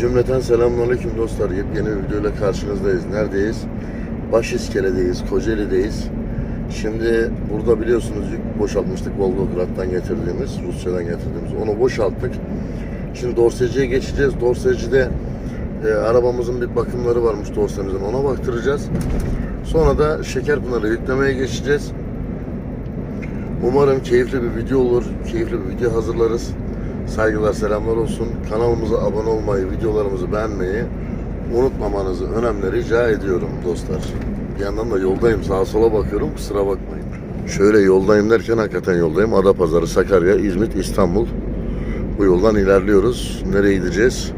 Cümleten selamünaleyküm dostlar. Yepyeni bir videoyla karşınızdayız. Neredeyiz? Başiskele'deyiz, Kocaeli'deyiz. Şimdi burada biliyorsunuz yük boşaltmıştık Volgograd'dan getirdiğimiz, Rusya'dan getirdiğimiz. Onu boşalttık. Şimdi Dorseci'ye geçeceğiz. Dorseci'de e, arabamızın bir bakımları varmış Dorsemizin. Ona baktıracağız. Sonra da Şekerpınar'a yüklemeye geçeceğiz. Umarım keyifli bir video olur. Keyifli bir video hazırlarız. Saygılar, selamlar olsun. Kanalımıza abone olmayı, videolarımızı beğenmeyi unutmamanızı önemli rica ediyorum dostlar. Bir yandan da yoldayım. Sağa sola bakıyorum. Kusura bakmayın. Şöyle yoldayım derken hakikaten yoldayım. Adapazarı, Sakarya, İzmit, İstanbul. Bu yoldan ilerliyoruz. Nereye gideceğiz?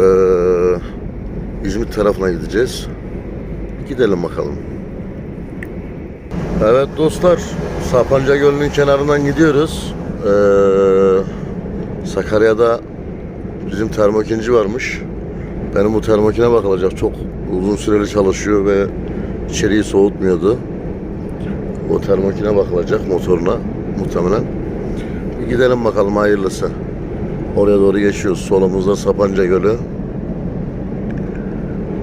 Ee, İzmit tarafına gideceğiz. Gidelim bakalım. Evet dostlar, Sapanca Gölü'nün kenarından gidiyoruz. Ee, Sakarya'da bizim termokinci varmış. Benim bu termokine bakılacak. Çok uzun süreli çalışıyor ve içeriği soğutmuyordu. O termokine bakılacak motoruna muhtemelen. Bir gidelim bakalım hayırlısı. Oraya doğru geçiyoruz. Solumuzda Sapanca Gölü.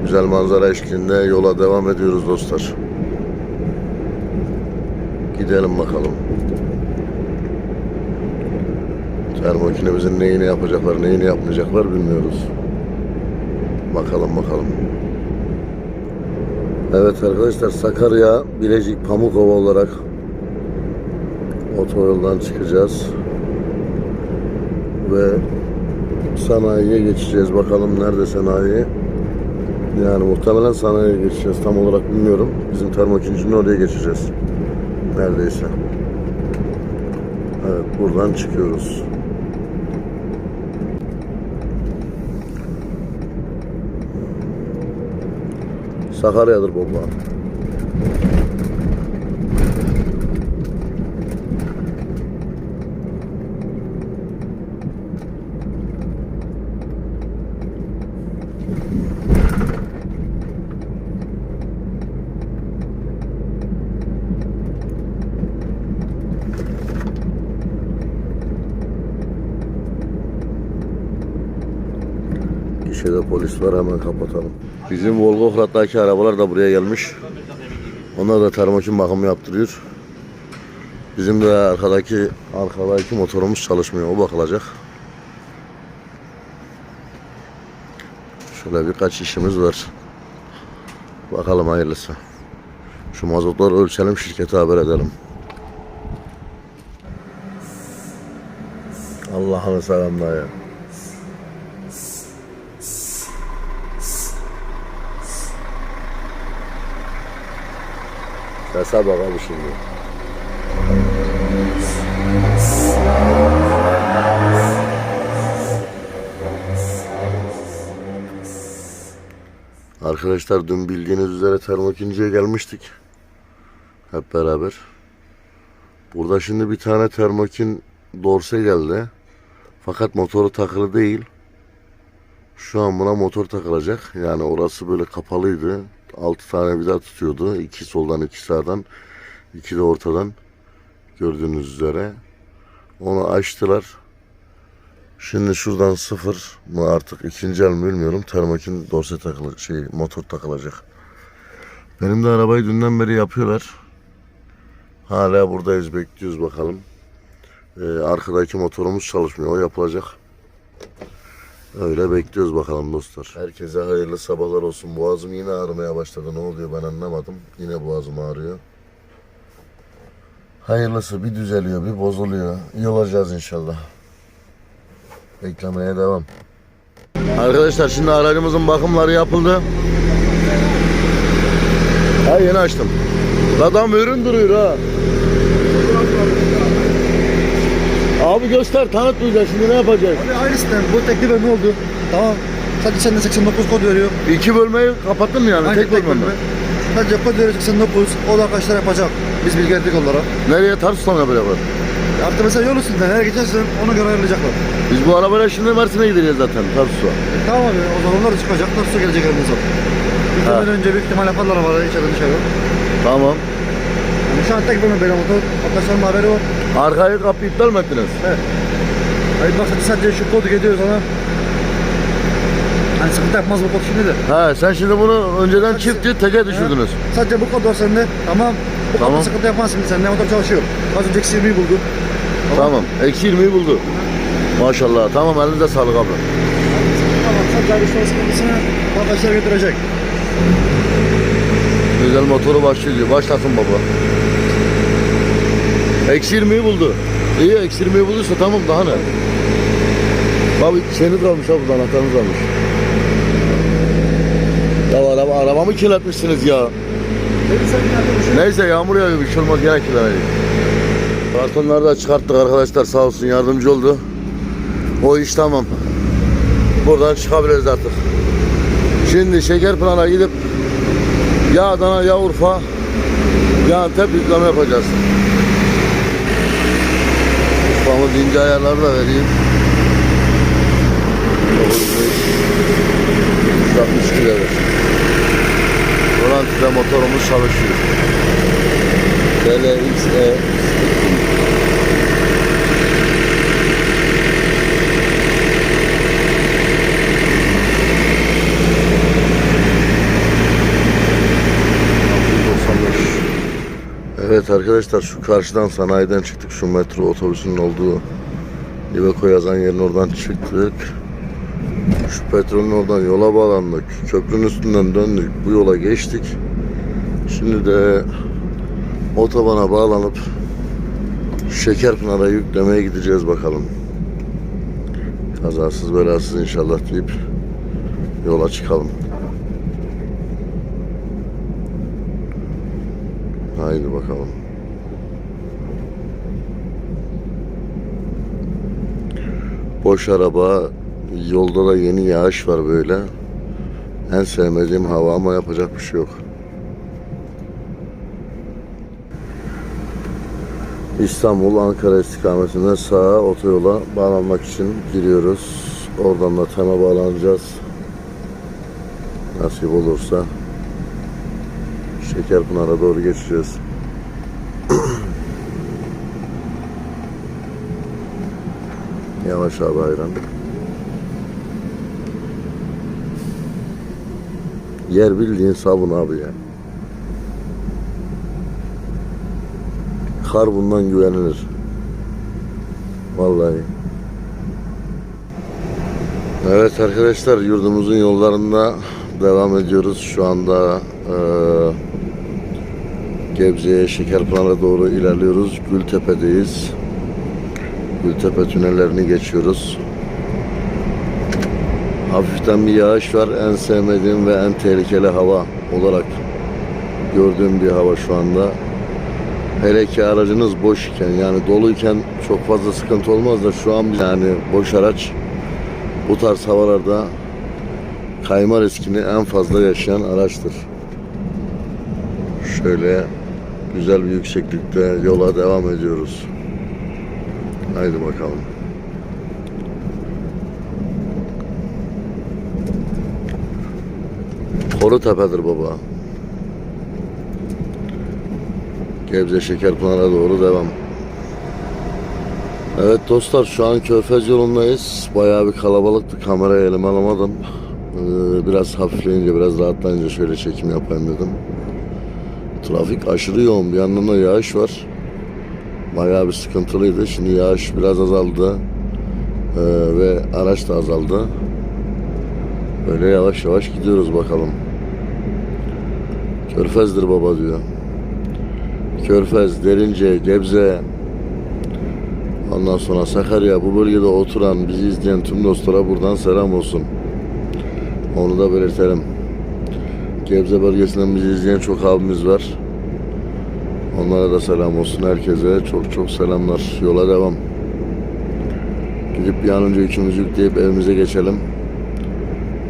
Güzel manzara eşliğinde yola devam ediyoruz dostlar. Gidelim bakalım. Termokinemizin neyini yapacaklar, neyini yapmayacaklar bilmiyoruz. Bakalım bakalım. Evet arkadaşlar Sakarya, Bilecik, Pamukova olarak otoyoldan çıkacağız. Ve sanayiye geçeceğiz. Bakalım nerede sanayi? Yani muhtemelen sanayiye geçeceğiz. Tam olarak bilmiyorum. Bizim termokincinin oraya geçeceğiz. Neredeyse. Evet buradan çıkıyoruz. Sakarya'dır bomba. Gişede polis var hemen kapatalım. Bizim Volgograd'daki arabalar da buraya gelmiş. Onlar da termokin bakımı yaptırıyor. Bizim de arkadaki arkadaki motorumuz çalışmıyor. O bakılacak. Şöyle birkaç işimiz var. Bakalım hayırlısı. Şu mazotları ölçelim şirkete haber edelim. Allah'ını ya. Sese bak abi şimdi. Arkadaşlar dün bildiğiniz üzere termokinciye gelmiştik. Hep beraber. Burada şimdi bir tane termokin dorse geldi. Fakat motoru takılı değil. Şu an buna motor takılacak. Yani orası böyle kapalıydı. 6 tane vida tutuyordu. İki soldan iki sağdan. iki de ortadan. Gördüğünüz üzere. Onu açtılar. Şimdi şuradan sıfır mı artık ikinci el mi bilmiyorum. Termokin dorse takılacak. Şey motor takılacak. Benim de arabayı dünden beri yapıyorlar. Hala buradayız bekliyoruz bakalım. Ee, arkadaki motorumuz çalışmıyor. O yapılacak. Öyle bekliyoruz bakalım dostlar. Herkese hayırlı sabahlar olsun. Boğazım yine ağrımaya başladı. Ne oluyor ben anlamadım. Yine boğazım ağrıyor. Hayırlısı bir düzeliyor bir bozuluyor. İyi olacağız inşallah. Beklemeye devam. Arkadaşlar şimdi aracımızın bakımları yapıldı. Ha yeni açtım. Adam ürün duruyor ha. Abi göster tanıt bize şimdi ne yapacağız? Abi aynısından bu teklife ne oldu? Tamam. Sadece sende 89 kod veriyor. İki bölmeyi kapattın mı yani? Aynı tek bölme mi? Sadece kod veriyor 89. O da arkadaşlar yapacak. Biz bilgilendik onlara. Nereye Tarsus'tan mı yapacaklar? Artık mesela yol üstünde nereye gideceksin ona göre ayarlayacaklar. Biz bu arabayla şimdi Mersin'e gideceğiz zaten Tarsus'a. E, tamam abi o zaman onlar da çıkacaklar. Su gelecek elimizden. Bir Ha. gün önce büyük ihtimal yaparlar arabaları içeriden dışarı. Tamam. An tek bölme benim motor. Arkadaşlarım haberi var. Arkayı kapı iptal mi ettiniz? Evet. Hayır bak sadece şu kodu gidiyoruz ona. Hani sıkıntı yapmaz bu kod şimdi de. Ha sen şimdi bunu önceden çifti teke düşürdünüz. Sadece bu kod var sende. Tamam. Bu Tamam. kodda sıkıntı yapmaz şimdi sende. Motor çalışıyor. Az önceki CV'yi buldu. Tamam. Eksi 20'yi buldu. Maşallah. Tamam elinize sağlık abla. Tamam. Sadece alışma sıkıntısını arkadaşlar götürecek. Güzel motoru başlıyor. Başlasın baba. Eksi 20'yi buldu. İyi eksi 20'yi bulduysa tamam daha ne? Abi şeyiniz kalmış ha burada anahtarınız kalmış. Ya araba, arabamı kirletmişsiniz ya. Neyse yağmur yağıyor bir şey olmaz kirlemedik. Kartonları da çıkarttık arkadaşlar sağ olsun yardımcı oldu. O iş tamam. Buradan çıkabiliriz artık. Şimdi Şekerpınar'a gidip ya Adana ya Urfa ya Antep yükleme yapacağız. Urfa'mız ince ayarları da vereyim. 160 kilodur. Rolantide motorumuz çalışıyor. DLXE Evet arkadaşlar şu karşıdan sanayiden çıktık. Şu metro otobüsünün olduğu Iveco yazan yerin oradan çıktık. Şu petrolün oradan yola bağlandık. Köprünün üstünden döndük. Bu yola geçtik. Şimdi de otobana bağlanıp Şekerpınar'a yüklemeye gideceğiz bakalım. Kazasız belasız inşallah deyip yola çıkalım. Haydi bakalım. Boş araba, yolda da yeni yağış var böyle. En sevmediğim hava ama yapacak bir şey yok. İstanbul Ankara istikametinde sağa otoyola bağlanmak için giriyoruz. Oradan da tema bağlanacağız. Nasip olursa Şekerpınar'a doğru geçeceğiz. Yavaş abi hayran. Yer bildiğin sabun abi ya. Kar bundan güvenilir. Vallahi. Evet arkadaşlar yurdumuzun yollarında devam ediyoruz. Şu anda eee Gebze'ye Şekerpınar'a doğru ilerliyoruz. Gültepe'deyiz. Gültepe tünellerini geçiyoruz. Hafiften bir yağış var. En sevmediğim ve en tehlikeli hava olarak gördüğüm bir hava şu anda. Hele ki aracınız boş iken yani doluyken çok fazla sıkıntı olmaz da şu an yani boş araç bu tarz havalarda kayma riskini en fazla yaşayan araçtır. Şöyle güzel bir yükseklikte yola devam ediyoruz. Haydi bakalım. Koru tepedir baba. Gebze Şekerpınar'a doğru devam. Evet dostlar şu an Körfez yolundayız. Bayağı bir kalabalıktı. Kamerayı elime alamadım. Ee, biraz hafifleyince, biraz rahatlayınca şöyle çekim yapayım dedim. Trafik aşırı yoğun. Bir yandan da yağış var. Bayağı bir sıkıntılıydı. Şimdi yağış biraz azaldı. Ee, ve araç da azaldı. Böyle yavaş yavaş gidiyoruz bakalım. Körfez'dir baba diyor. Körfez, Derince, Gebze, ondan sonra Sakarya bu bölgede oturan, bizi izleyen tüm dostlara buradan selam olsun. Onu da belirtelim. Gebze bölgesinden bizi izleyen çok abimiz var. Onlara da selam olsun herkese. Çok çok selamlar. Yola devam. Gidip bir an önce yükümüzü yükleyip evimize geçelim.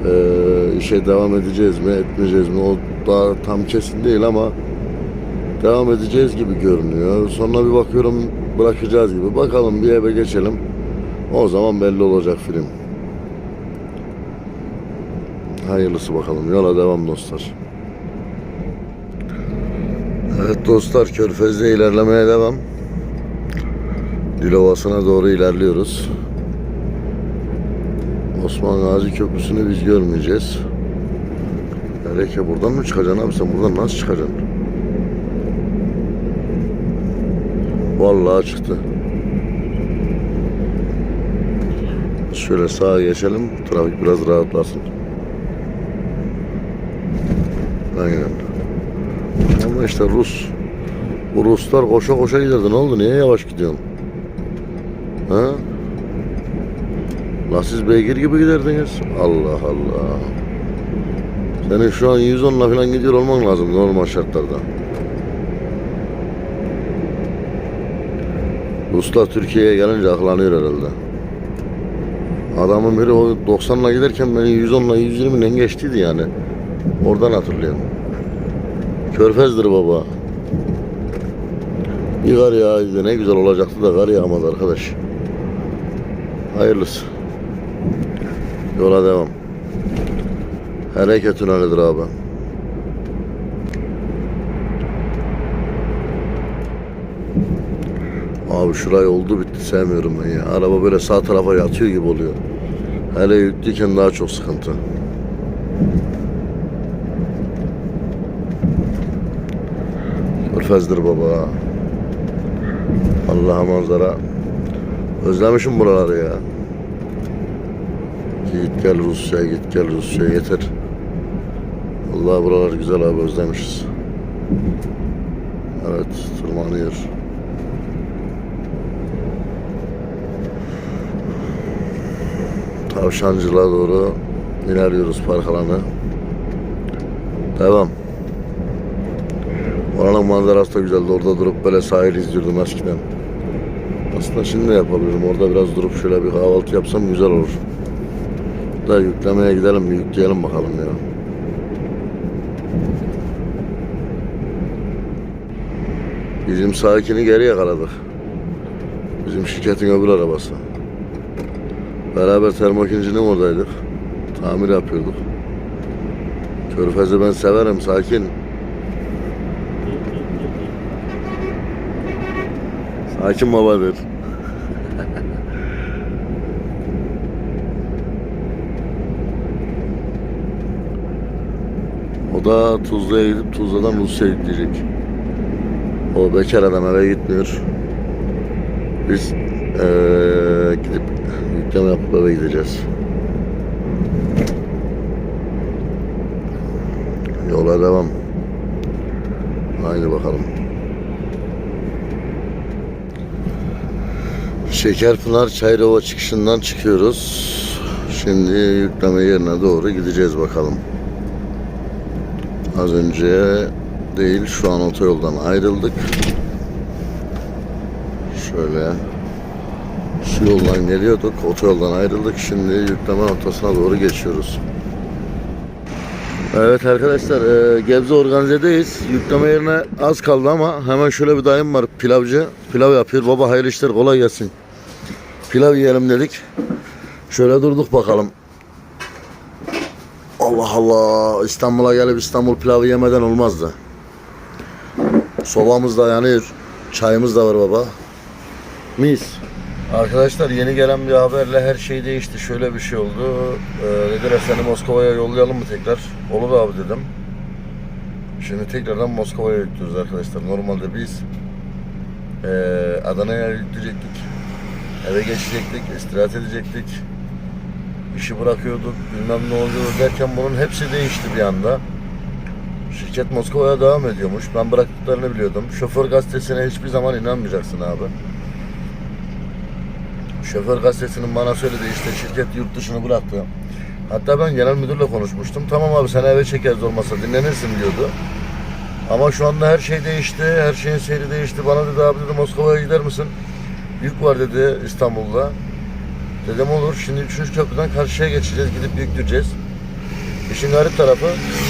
Ee, işe devam edeceğiz mi, etmeyeceğiz mi? O daha tam kesin değil ama devam edeceğiz gibi görünüyor. Sonra bir bakıyorum bırakacağız gibi. Bakalım bir eve geçelim. O zaman belli olacak film. Hayırlısı bakalım. Yola devam dostlar. Evet dostlar Körfez'de ilerlemeye devam. Dilovası'na doğru ilerliyoruz. Osman Gazi Köprüsü'nü biz görmeyeceğiz. Nereye buradan mı çıkacaksın abi sen buradan nasıl çıkacaksın? Vallahi çıktı. Şöyle sağa geçelim. Trafik biraz rahatlasın. Aynen. Ama işte Rus. Bu Ruslar koşa koşa giderdi. Ne oldu? Niye yavaş gidiyorsun? Ha? La siz beygir gibi giderdiniz. Allah Allah. Senin şu an 110'la falan gidiyor olman lazım normal şartlarda. Ruslar Türkiye'ye gelince aklanıyor herhalde. Adamın biri o 90'la giderken beni 110'la 120'le geçtiydi yani. Oradan hatırlıyorum. Körfezdir baba. Bir kar yağıydı ne güzel olacaktı da kar yağmadı arkadaş. Hayırlısı. Yola devam. Hareket tünelidir abi. Abi şurayı oldu bitti sevmiyorum ben ya. Araba böyle sağ tarafa yatıyor gibi oluyor. Hele yüklüyken daha çok sıkıntı. Körfezdir baba. Allah'a manzara. Özlemişim buraları ya. Git gel Rusya, git gel Rusya yeter. Allah buralar güzel abi özlemişiz. Evet tırmanıyor. Tavşancılığa doğru ilerliyoruz park alanı. Devam. Oranın manzarası da güzeldi. Orada durup böyle sahil izliyordum eskiden. Aslında şimdi de yapabilirim. Orada biraz durup şöyle bir kahvaltı yapsam güzel olur. Da yüklemeye gidelim bir yükleyelim bakalım ya. Bizim sakini geri yakaladık. Bizim şirketin öbür arabası. Beraber termokincinin oradaydık. Tamir yapıyorduk. Körfez'i ben severim sakin. Sakin babadır. o da Tuzla'ya gidip Tuzla'dan Rusya'ya gidecek. O bekar adam eve gitmiyor. Biz eee, gidip yükleme yapıp eve gideceğiz. Yola devam. Haydi bakalım. Şekerpınar Çayrova çıkışından çıkıyoruz. Şimdi yükleme yerine doğru gideceğiz bakalım. Az önce değil şu an otoyoldan ayrıldık. Şöyle şu yoldan geliyorduk. Otoyoldan ayrıldık. Şimdi yükleme noktasına doğru geçiyoruz. Evet arkadaşlar e, Gebze organizedeyiz. Yükleme yerine az kaldı ama hemen şöyle bir dayım var pilavcı. Pilav yapıyor. Baba hayırlı işler kolay gelsin. Pilav yiyelim dedik. Şöyle durduk bakalım. Allah Allah İstanbul'a gelip İstanbul pilavı yemeden olmazdı. Sobamız da yanıyor. Çayımız da var baba. Mis. Arkadaşlar yeni gelen bir haberle her şey değişti. Şöyle bir şey oldu. Ee, dediler seni Moskova'ya yollayalım mı tekrar? Olur abi dedim. Şimdi tekrardan Moskova'ya yüklüyoruz arkadaşlar. Normalde biz ee, Adana'ya yükleyecektik. Eve geçecektik, istirahat edecektik. İşi bırakıyorduk, bilmem ne oluyor derken bunun hepsi değişti bir anda. Şirket Moskova'ya devam ediyormuş. Ben bıraktıklarını biliyordum. Şoför gazetesine hiçbir zaman inanmayacaksın abi. Şoför gazetesinin bana söyledi işte şirket yurt dışını bıraktı. Hatta ben genel müdürle konuşmuştum. Tamam abi sen eve çekeriz olmasa dinlenirsin diyordu. Ama şu anda her şey değişti. Her şeyin seyri değişti. Bana dedi abi dedi Moskova'ya gider misin? Yük var dedi İstanbul'da. Dedim olur. Şimdi 3. köprüden karşıya geçeceğiz. Gidip yükleyeceğiz. İşin garip tarafı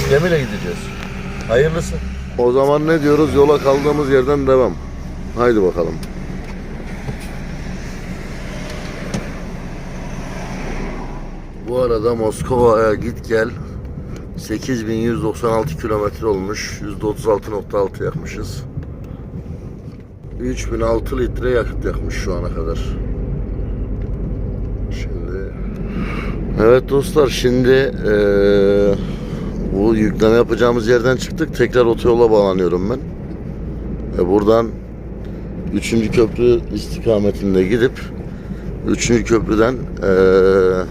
gemiyle gideceğiz. Hayırlısı. O zaman ne diyoruz? Yola kaldığımız yerden devam. Haydi bakalım. Bu arada Moskova'ya git gel 8196 kilometre olmuş. %36.6 yakmışız. 3006 litre yakıt yakmış şu ana kadar. Şimdi Evet dostlar şimdi eee, bu yükleme yapacağımız yerden çıktık. Tekrar otoyola bağlanıyorum ben. Ve buradan 3. köprü istikametinde gidip 3. köprüden eee,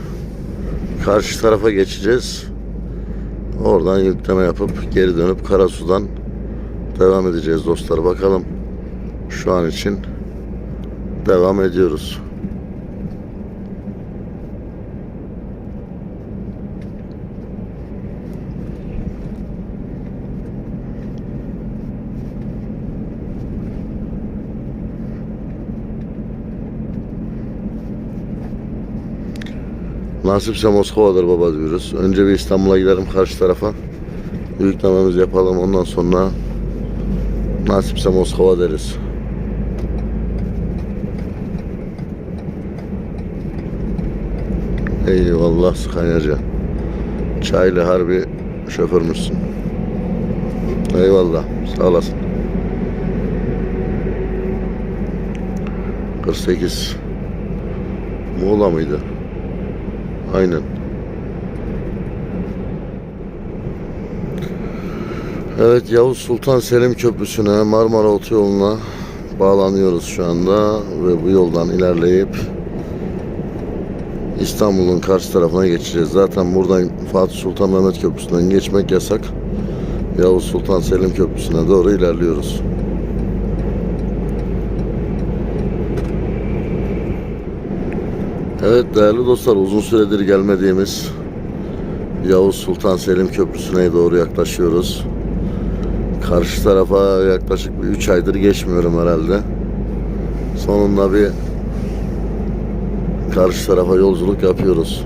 karşı tarafa geçeceğiz. Oradan yükleme yapıp geri dönüp Karasu'dan devam edeceğiz dostlar. Bakalım şu an için devam ediyoruz. Nasipse Moskova'dır baba diyoruz. Önce bir İstanbul'a gidelim karşı tarafa. Yüklememizi yapalım ondan sonra nasipse Moskova deriz. Eyvallah Skanyacı. Çaylı harbi şoförmüşsün. Eyvallah sağ olasın. 48 Muğla mıydı? Aynen. Evet Yavuz Sultan Selim Köprüsü'ne Marmara Otoyolu'na bağlanıyoruz şu anda ve bu yoldan ilerleyip İstanbul'un karşı tarafına geçeceğiz. Zaten buradan Fatih Sultan Mehmet Köprüsü'nden geçmek yasak. Yavuz Sultan Selim Köprüsü'ne doğru ilerliyoruz. Evet değerli dostlar uzun süredir gelmediğimiz Yavuz Sultan Selim Köprüsü'ne doğru yaklaşıyoruz. Karşı tarafa yaklaşık bir 3 aydır geçmiyorum herhalde. Sonunda bir karşı tarafa yolculuk yapıyoruz.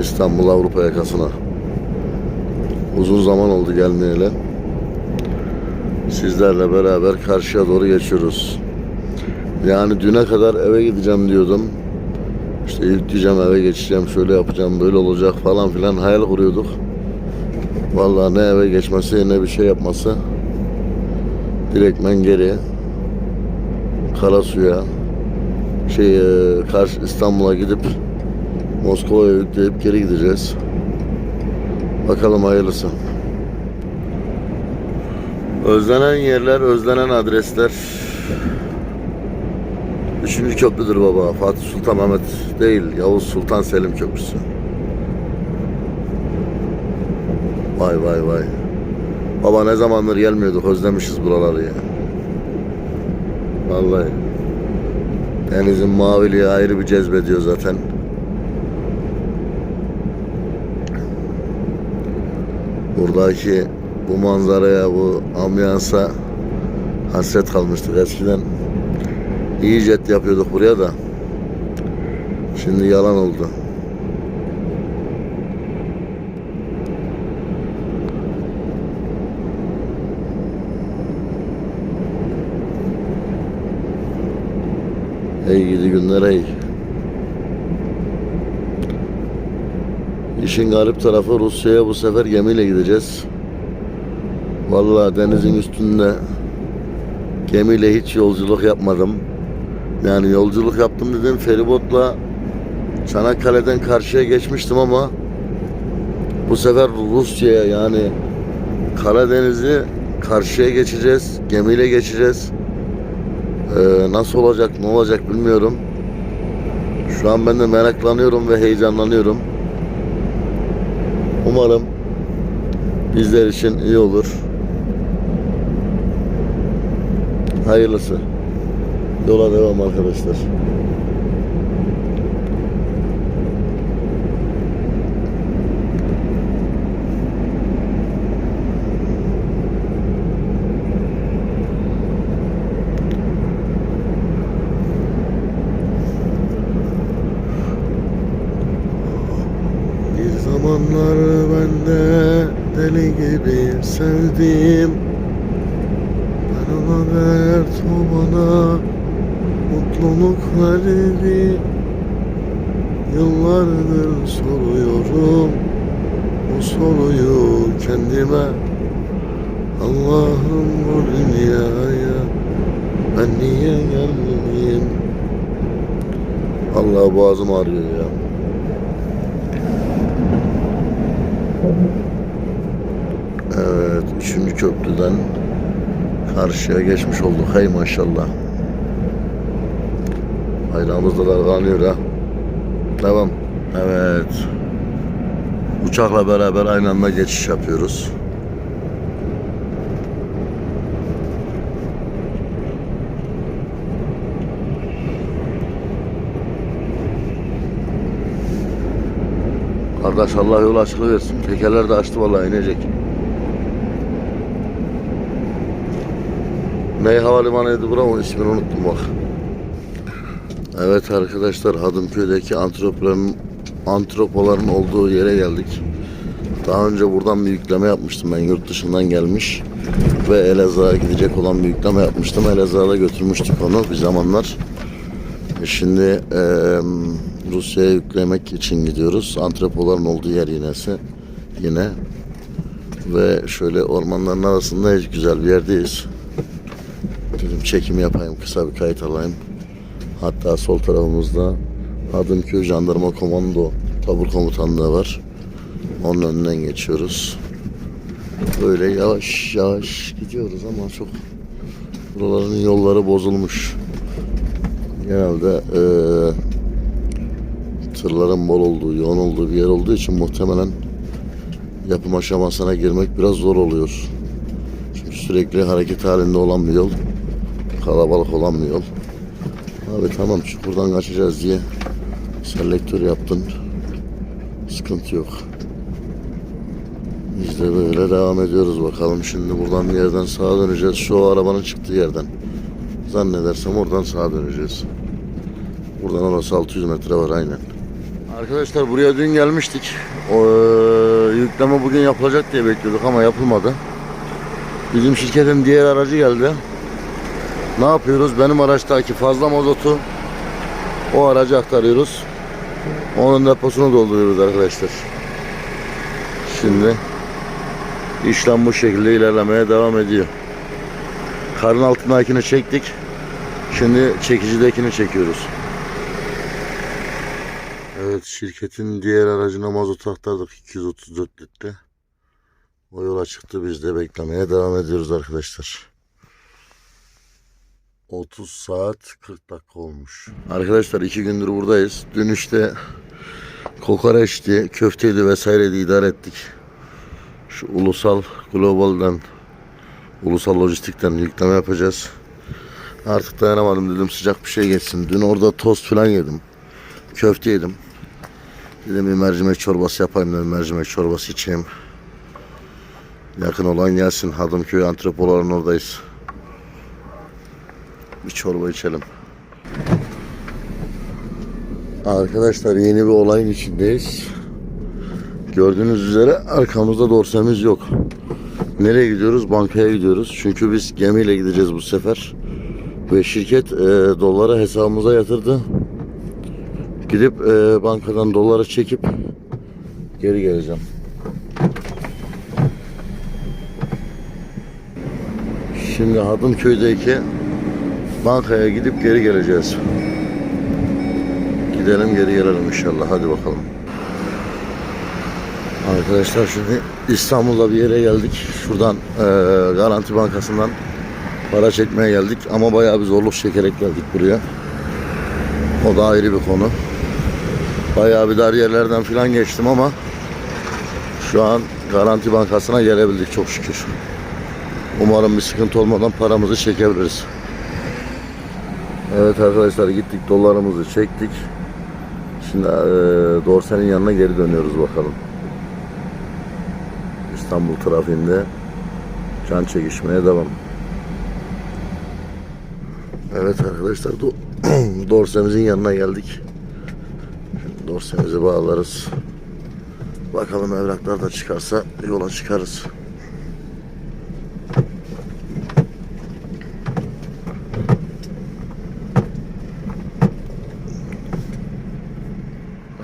İstanbul Avrupa yakasına. Uzun zaman oldu gelmeyeli. Sizlerle beraber karşıya doğru geçiyoruz. Yani düne kadar eve gideceğim diyordum. İşte yükleyeceğim eve geçeceğim şöyle yapacağım böyle olacak falan filan hayal kuruyorduk. Vallahi ne eve geçmesi ne bir şey yapması. Direktmen geri Karasu'ya şey e, karşı İstanbul'a gidip Moskova'ya yükleyip geri gideceğiz. Bakalım hayırlısı. Özlenen yerler, özlenen adresler. Üçüncü köprüdür baba. Fatih Sultan Mehmet değil. Yavuz Sultan Selim Köprüsü. Vay vay vay. Baba ne zamandır gelmiyorduk. Özlemişiz buraları ya. Vallahi. Denizin maviliği ayrı bir cezbediyor zaten. Buradaki bu manzaraya, bu ambiyansa hasret kalmıştık eskiden. İyi jet yapıyorduk buraya da. Şimdi yalan oldu. Ey gidi günler. İşin garip tarafı Rusya'ya bu sefer gemiyle gideceğiz. Vallahi denizin üstünde gemiyle hiç yolculuk yapmadım. Yani yolculuk yaptım dedim feribotla Çanakkale'den karşıya geçmiştim ama bu sefer Rusya'ya yani Karadeniz'i karşıya geçeceğiz. Gemiyle geçeceğiz. Ee, nasıl olacak ne olacak bilmiyorum. Şu an ben de meraklanıyorum ve heyecanlanıyorum. Umarım bizler için iyi olur. Hayırlısı. Yola devam arkadaşlar. Bir zamanlar ben de deli gibi sevdim Ben ona dert o bana mutluluk verdi Yıllardır soruyorum bu soruyu kendime. Allah'ım bu dünyaya ben niye geldim Allah boğazım ağrıyor ya Evet, üçüncü köprüden karşıya geçmiş olduk. Hey maşallah. Bayrağımız da dalgalanıyor ha. Devam. Evet. Uçakla beraber aynı anda geçiş yapıyoruz. Kardeş Allah yol açıklığı versin. Tekerler de açtı vallahi inecek. Ney havalimanıydı buranın ismini unuttum bak. Evet arkadaşlar Hadımköy'deki antropoların antropoların olduğu yere geldik. Daha önce buradan bir yükleme yapmıştım ben yurt dışından gelmiş ve Elazığ'a gidecek olan bir yükleme yapmıştım. Elazığ'a götürmüştük onu bir zamanlar. E Şimdi eee Rusya'ya yüklemek için gidiyoruz. Antrepoların olduğu yer yinesi. Yine. Ve şöyle ormanların arasındayız. Güzel bir yerdeyiz. Dedim çekim yapayım. Kısa bir kayıt alayım. Hatta sol tarafımızda Hadımköy Jandarma Komando Tabur Komutanlığı var. Onun önünden geçiyoruz. Böyle yavaş yavaş gidiyoruz ama çok buraların yolları bozulmuş. Genelde eee tırların bol olduğu, yoğun olduğu bir yer olduğu için muhtemelen yapım aşamasına girmek biraz zor oluyor. Çünkü sürekli hareket halinde olan bir yol. Kalabalık olan bir yol. Abi tamam çukurdan kaçacağız diye selektör yaptın. Sıkıntı yok. Biz de böyle devam ediyoruz bakalım. Şimdi buradan bir yerden sağa döneceğiz. Şu arabanın çıktığı yerden. Zannedersem oradan sağa döneceğiz. Buradan orası 600 metre var aynen. Arkadaşlar buraya dün gelmiştik. O, e, yükleme bugün yapılacak diye bekliyorduk ama yapılmadı. Bizim şirketin diğer aracı geldi. Ne yapıyoruz? Benim araçtaki fazla mazotu o araca aktarıyoruz. Onun deposunu dolduruyoruz arkadaşlar. Şimdi işlem bu şekilde ilerlemeye devam ediyor. Karın altındakini çektik. Şimdi çekicidekini çekiyoruz. Evet şirketin diğer aracına mazot aktardık 234 litre. O yola çıktı biz de beklemeye devam ediyoruz arkadaşlar. 30 saat 40 dakika olmuş. Arkadaşlar iki gündür buradayız. Dün işte kokoreçti, köfteydi vesaireydi idare ettik. Şu ulusal globalden ulusal lojistikten yükleme yapacağız. Artık dayanamadım dedim sıcak bir şey geçsin. Dün orada tost falan yedim. Köfte yedim. Dedim bir mercimek çorbası yapayım dedim. Mercimek çorbası içeyim. Yakın olan gelsin. Hadımköy antrepoların oradayız. Bir çorba içelim. Arkadaşlar yeni bir olayın içindeyiz. Gördüğünüz üzere arkamızda dorsemiz yok. Nereye gidiyoruz? Bankaya gidiyoruz. Çünkü biz gemiyle gideceğiz bu sefer. Ve şirket e, doları hesabımıza yatırdı. Gidip e, bankadan doları çekip geri geleceğim. Şimdi Hadımköy'deki bankaya gidip geri geleceğiz. Gidelim geri gelelim inşallah. Hadi bakalım. Arkadaşlar şimdi İstanbul'da bir yere geldik. Şuradan e, Garanti Bankası'ndan para çekmeye geldik. Ama bayağı bir zorluk çekerek geldik buraya. O da ayrı bir konu. Bayağı bir dar yerlerden falan geçtim ama şu an Garanti Bankası'na gelebildik çok şükür. Umarım bir sıkıntı olmadan paramızı çekebiliriz. Evet arkadaşlar gittik dolarımızı çektik. Şimdi e, Dorsen'in yanına geri dönüyoruz bakalım. İstanbul trafiğinde can çekişmeye devam. Evet arkadaşlar do Dorsem'izin yanına geldik. Şimdi Dorsemizi bağlarız. Bakalım evraklar da çıkarsa yola çıkarız.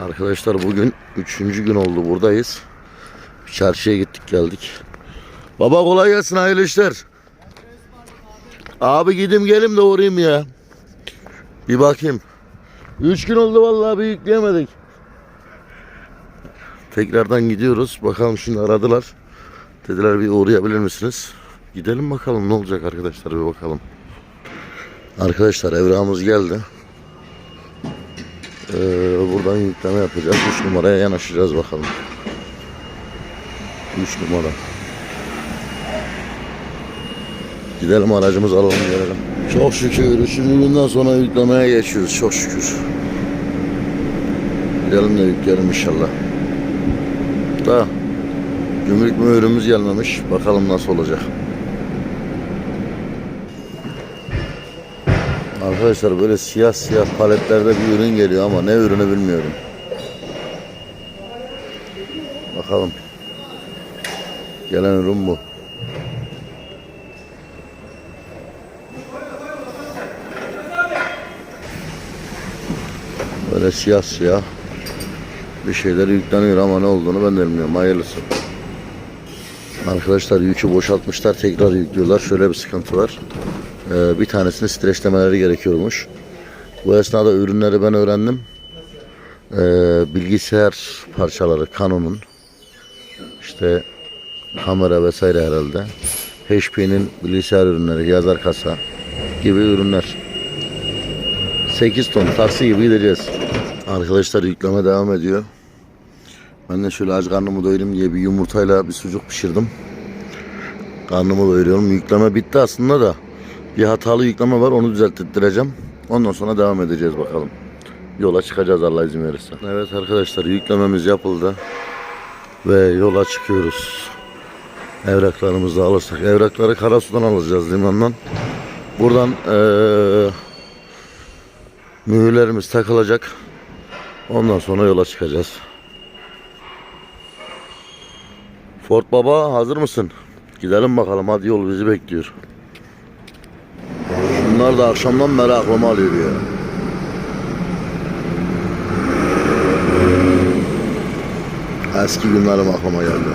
Arkadaşlar bugün üçüncü gün oldu buradayız. Çarşıya gittik geldik. Baba kolay gelsin hayırlı işler. Abi gidim gelim de uğrayayım ya. Bir bakayım. Üç gün oldu vallahi bir yükleyemedik. tekrardan gidiyoruz. Bakalım şimdi aradılar. Dediler bir uğrayabilir misiniz? Gidelim bakalım ne olacak arkadaşlar bir bakalım. Arkadaşlar evrağımız geldi. Ee, buradan yükleme yapacağız. 3 numaraya yanaşacağız bakalım. 3 numara. Gidelim aracımızı alalım gelelim. Çok şükür. Şimdi bundan sonra yüklemeye geçiyoruz. Çok şükür. Gidelim de yükleyelim inşallah. Da gümrük mühürümüz gelmemiş. Bakalım nasıl olacak. Arkadaşlar böyle siyah siyah paletlerde bir ürün geliyor ama ne ürünü bilmiyorum. Bakalım. Gelen ürün bu. Böyle siyah siyah bir şeyler yükleniyor ama ne olduğunu ben de bilmiyorum. Hayırlısı. Arkadaşlar yükü boşaltmışlar tekrar yüklüyorlar. Şöyle bir sıkıntı var. Ee, bir tanesini streçlemeleri gerekiyormuş. Bu esnada ürünleri ben öğrendim. Ee, bilgisayar parçaları Canon'un işte kamera vesaire herhalde. HP'nin bilgisayar ürünleri, yazar kasa gibi ürünler. 8 ton taksi gibi gideceğiz. Arkadaşlar yükleme devam ediyor. Ben de şöyle aç karnımı doyurayım diye bir yumurtayla bir sucuk pişirdim. Karnımı doyuruyorum. Yükleme bitti aslında da. Bir hatalı yükleme var onu düzelttireceğim. Ondan sonra devam edeceğiz bakalım. Yola çıkacağız Allah izin verirse. Evet arkadaşlar yüklememiz yapıldı. Ve yola çıkıyoruz. Evraklarımızı da alırsak. Evrakları Karasu'dan alacağız limandan. Buradan eee mühürlerimiz takılacak. Ondan sonra yola çıkacağız. Ford Baba hazır mısın? Gidelim bakalım hadi yol bizi bekliyor. Bunlar da akşamdan beri aklıma alıyor ya. Eski günlerim aklıma geldi.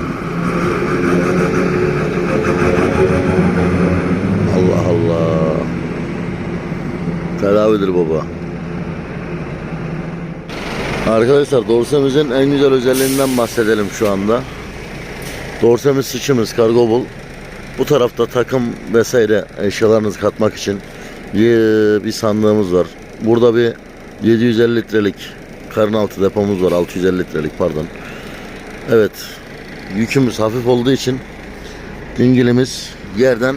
Allah Allah. Tedavidir baba. Arkadaşlar dorsemizin en güzel özelliğinden bahsedelim şu anda. Dorsemiz sıçımız kargo bul. Bu tarafta takım vesaire eşyalarınızı katmak için bir sandığımız var. Burada bir 750 litrelik karın altı depomuz var. 650 litrelik pardon. Evet. Yükümüz hafif olduğu için dingilimiz yerden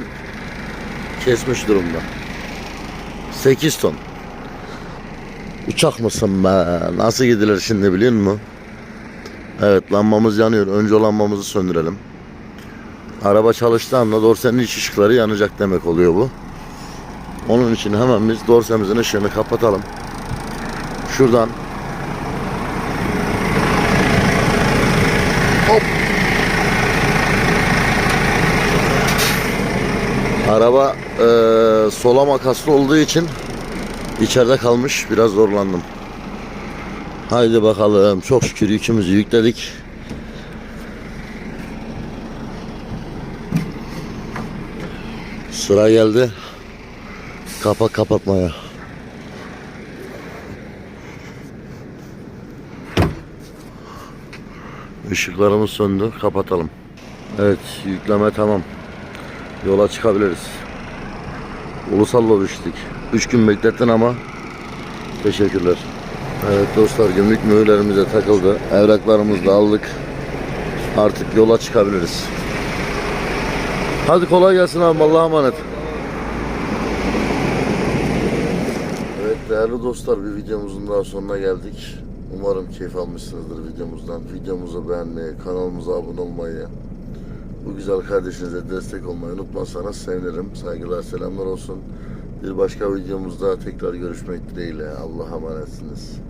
kesmiş durumda. 8 ton. Uçak mısın be? Nasıl gidilir şimdi biliyor musun? Evet lambamız yanıyor. Önce o lambamızı söndürelim. Araba çalıştığı anda dorsenin iç ışıkları yanacak demek oluyor bu. Onun için hemen biz dorsemizin ışığını kapatalım. Şuradan Hop. Araba eee sola makaslı olduğu için içeride kalmış. Biraz zorlandım. Haydi bakalım. Çok şükür yükümüzü yükledik. Sıra geldi. Kapak kapatmaya. Işıklarımız söndü. Kapatalım. Evet, yükleme tamam. Yola çıkabiliriz. Ulusal'la düştük. 3 gün beklettin ama teşekkürler. Evet dostlar gümrük mühürlerimize takıldı. Evraklarımızı da aldık. Artık yola çıkabiliriz. Hadi kolay gelsin abi Allah'a emanet. Evet değerli dostlar bir videomuzun daha sonuna geldik. Umarım keyif almışsınızdır videomuzdan. Videomuzu beğenmeyi, kanalımıza abone olmayı, bu güzel kardeşinize destek olmayı unutmazsanız sevinirim. Saygılar, selamlar olsun. Bir başka videomuzda tekrar görüşmek dileğiyle. Allah'a emanetsiniz.